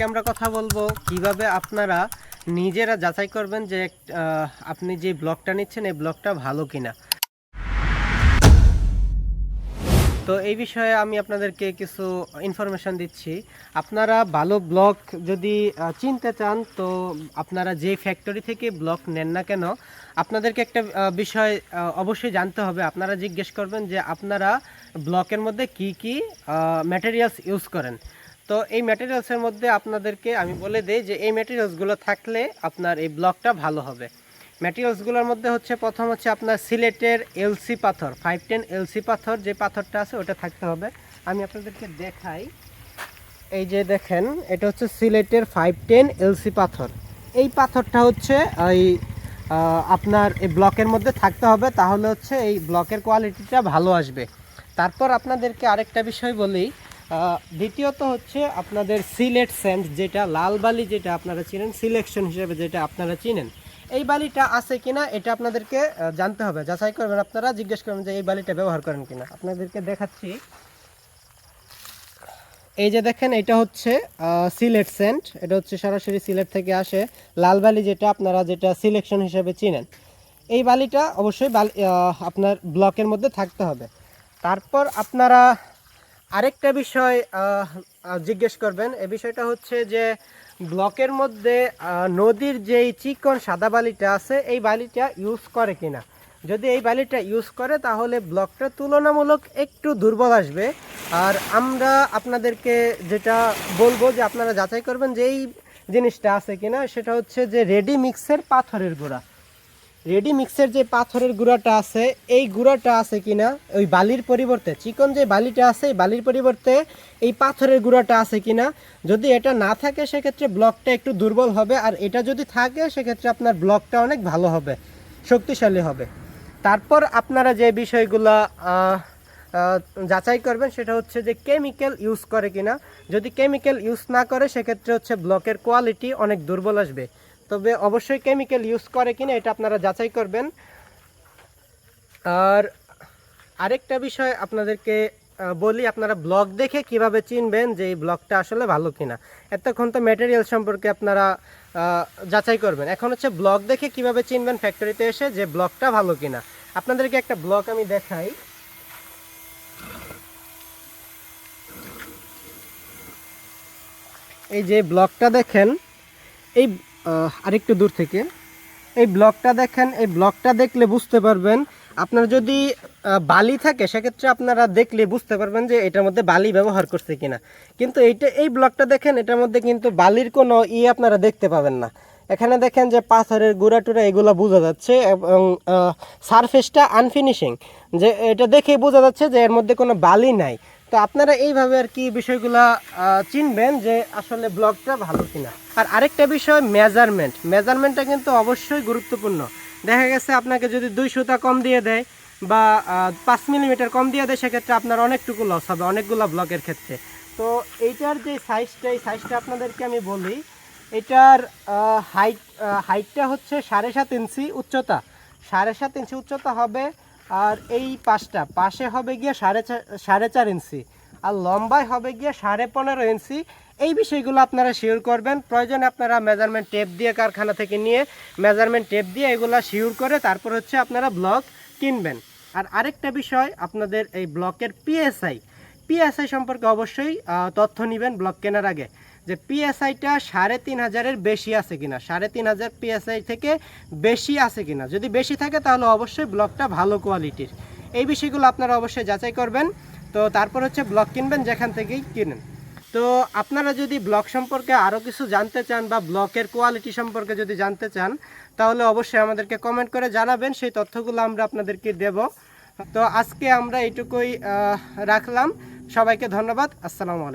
আজকে আমরা কথা বলব কীভাবে আপনারা নিজেরা যাচাই করবেন যে আপনি যে ব্লগটা নিচ্ছেন, এই ব্লগটা ভালো কিনা। তো এই বিষয়ে আমি আপনাদেরকে কিছু ইনফরমেশন দিচ্ছি। আপনারা ভালো ব্লক যদি চিনতে চান, তো আপনারা যে ফ্যাক্টরি থেকে ব্লক নেন না কেন, আপনাদেরকে একটা বিষয় অবশ্যই জানতে হবে। আপনারা জিজ্ঞেস করবেন যে, আপনারা ব্লকের মধ্যে কি কি ম্যাটেরিয়ালস ইউজ করেন। তো এই ম্যাটেরিয়ালসের মধ্যে আপনাদেরকে আমি বলে দিই যে এই ম্যাটেরিয়ালসগুলো থাকলে আপনার এই ব্লকটা ভালো হবে। ম্যাটেরিয়ালসগুলোর মধ্যে হচ্ছে প্রথম হচ্ছে আপনার সিলেটের এলসি পাথর ফাইভ টেন এলসি পাথর যে পাথরটা আছে ওটা থাকতে হবে। আমি আপনাদেরকে দেখাই। এই যে দেখেন, এটা হচ্ছে সিলেটের ফাইভ টেন এলসি পাথর। এই পাথরটা হচ্ছে এই আপনার এই ব্লকের মধ্যে থাকতে হবে, তাহলে হচ্ছে এই ব্লকের কোয়ালিটিটা ভালো আসবে। তারপর আপনাদেরকে আরেকটা বিষয় বলি দ্বিতীয়ত হচ্ছে আপনাদের সিলেট স্যান্ড যেটা, লাল বালি যেটা আপনারা চিনেন, সিলেকশন হিসেবে যেটা আপনারা চিনেন। এই বালিটা আছে কিনা এটা আপনাদেরকে জানতে হবে। যাচাই করবেন আপনারা, জিজ্ঞেস করবেন যে এই বালিটা ব্যবহার করেন কিনা। আপনাদেরকে দেখাচ্ছি। এই যে দেখেন, এটা হচ্ছে সিলেট সেন্ট। এটা হচ্ছে সরাসরি সিলেট থেকে আসে। লাল বালি যেটা আপনারা যেটা সিলেকশন হিসেবে চিনেন। এই বালিটা অবশ্যই আপনার ব্লকের মধ্যে থাকতে হবে। তারপর আপনারা আরেকটা বিষয় জিজ্ঞেস করবেন। এ বিষয়টা হচ্ছে যে, ব্লকের মধ্যে নদীর যেই চিকন সাদা বালিটা আছে, এই বালিটা ইউজ করে কিনা? যদি এই বালিটা ইউজ করে, তাহলে ব্লকটা তুলনামূলক একটু দুর্বল আসবে। আর আমরা আপনাদেরকে যেটা বলব যে, আপনারা যাচাই করবেন যে এই জিনিসটা আছে কিনা, সেটা হচ্ছে যে রেডি মিক্সের পাথরের গুঁড়া। রেডি মিক্সের যে পাথরের গুঁড়াটা আছে, এই গুঁড়াটা আছে কিনা, ওই বালির পরিবর্তে, চিকন যে বালিটা আছে, এই বালির পরিবর্তে এই পাথরের গুঁড়াটা আছে কিনা, যদি এটা না থাকে সেক্ষেত্রে ব্লকটা একটু দুর্বল হবে, আর এটা যদি থাকে সেক্ষেত্রে আপনার ব্লকটা অনেক ভালো হবে, শক্তিশালী হবে। তারপর আপনারা যে বিষয়গুলো যাচাই করবেন সেটা হচ্ছে যে কেমিক্যাল ইউজ করে কিনা, যদি কেমিক্যাল ইউজ না করে সেক্ষেত্রে হচ্ছে ব্লকের কোয়ালিটি অনেক দুর্বল আসবে। তবে অবশ্যই কেমিক্যাল ইউজ করে কিনা এটা আপনারা যাচাই করবেন। আর আরেকটা বিষয় আপনাদেরকে বলি, আপনারা ব্লগ দেখে কীভাবে চিনবেন যে এই ব্লগটা আসলে ভালো কিনা। এতক্ষণ তো ম্যাটেরিয়াল সম্পর্কে আপনারা যাচাই করবেন। এখন হচ্ছে ব্লগ দেখে কীভাবে চিনবেন ফ্যাক্টরিতে এসে যে ব্লগটা ভালো কিনা। আপনাদেরকে একটা ব্লগ আমি দেখাই। এই যে ব্লকটা দেখেন, এই আরেকটু দূর থেকে। এই ব্লকটা দেখেন, এই ব্লকটা দেখলে বুঝতে পারবেন, আপনার যদি বালি থাকে, সেক্ষেত্রে আপনারা দেখলে বুঝতে পারবেন যে এটার মধ্যে বালি ব্যবহার করছে কিনা। কিন্তু এইটা, এই ব্লকটা দেখেন, এটার মধ্যে কিন্তু বালির কোনো ই আপনারা দেখতে পাবেন না। এখানে দেখেন যে পাথরের গুঁড়া টুড়া এগুলো বোঝা যাচ্ছে, এবং সারফেসটা আনফিনিশিং যে এটা দেখেই বোঝা যাচ্ছে যে এর মধ্যে কোনো বালি নাই। তো আপনারা এইভাবে আর কি বিষয়গুলা চিনবেন যে আসলে ব্লগটা ভালো কিনা। আর আরেকটা বিষয় মেজারমেন্ট মেজারমেন্টটা কিন্তু অবশ্যই গুরুত্বপূর্ণ। দেখা গেছে আপনাকে যদি দুই সুতা কম দিয়ে দেয় বা পাঁচ মিলিমিটার কম দিয়ে দেয়, সেক্ষেত্রে আপনার অনেকটুকু লস হবে, অনেকগুলো ব্লকের ক্ষেত্রে। তো এইটার যে সাইজটা এই সাইজটা আপনাদেরকে আমি বলি, এটার হাইট হাইটটা হচ্ছে সাড়ে সাত ইঞ্চি উচ্চতা। সাড়ে সাত ইঞ্চি উচ্চতা হবে আর এই পাশটা পাশে হবে গিয়ে সাড়ে চার সাড়ে চার ইঞ্চি আর লম্বায় হবে গিয়ে সাড়ে পনেরো ইঞ্চি। এই বিষয়গুলো আপনারা শিওর করবেন। প্রয়োজনে আপনারা মেজারমেন্ট টেপ দিয়ে কারখানা থেকে নিয়ে মেজারমেন্ট টেপ দিয়ে এগুলো শিওর করে তারপর হচ্ছে আপনারা ব্লক কিনবেন। আর আরেকটা বিষয়, আপনাদের এই ব্লকের পিএসআই পিএসআই সম্পর্কে অবশ্যই তথ্য নেবেন ব্লক কেনার আগে। যে পিএসআইটা সাড়ে তিন হাজারের বেশি আছে কিনা? সাড়ে তিন হাজার পিএসআই থেকে বেশি আছে কিনা? যদি বেশি থাকে, তাহলে অবশ্যই ব্লকটা ভালো কোয়ালিটির। এই বিষয়গুলো আপনারা অবশ্যই যাচাই করবেন। তো তারপর হচ্ছে ব্লক কিনবেন, যেখান থেকেই কিনেন। তো আপনারা যদি ব্লক সম্পর্কে আরও কিছু জানতে চান বা ব্লকের কোয়ালিটি সম্পর্কে যদি জানতে চান, তাহলে অবশ্যই আমাদেরকে কমেন্ট করে জানাবেন। সেই তথ্যগুলো আমরা আপনাদেরকে দেব। তো আজকে আমরা এইটুকুই রাখলাম। সবাইকে ধন্যবাদ। আসসালামু আলাইকুম।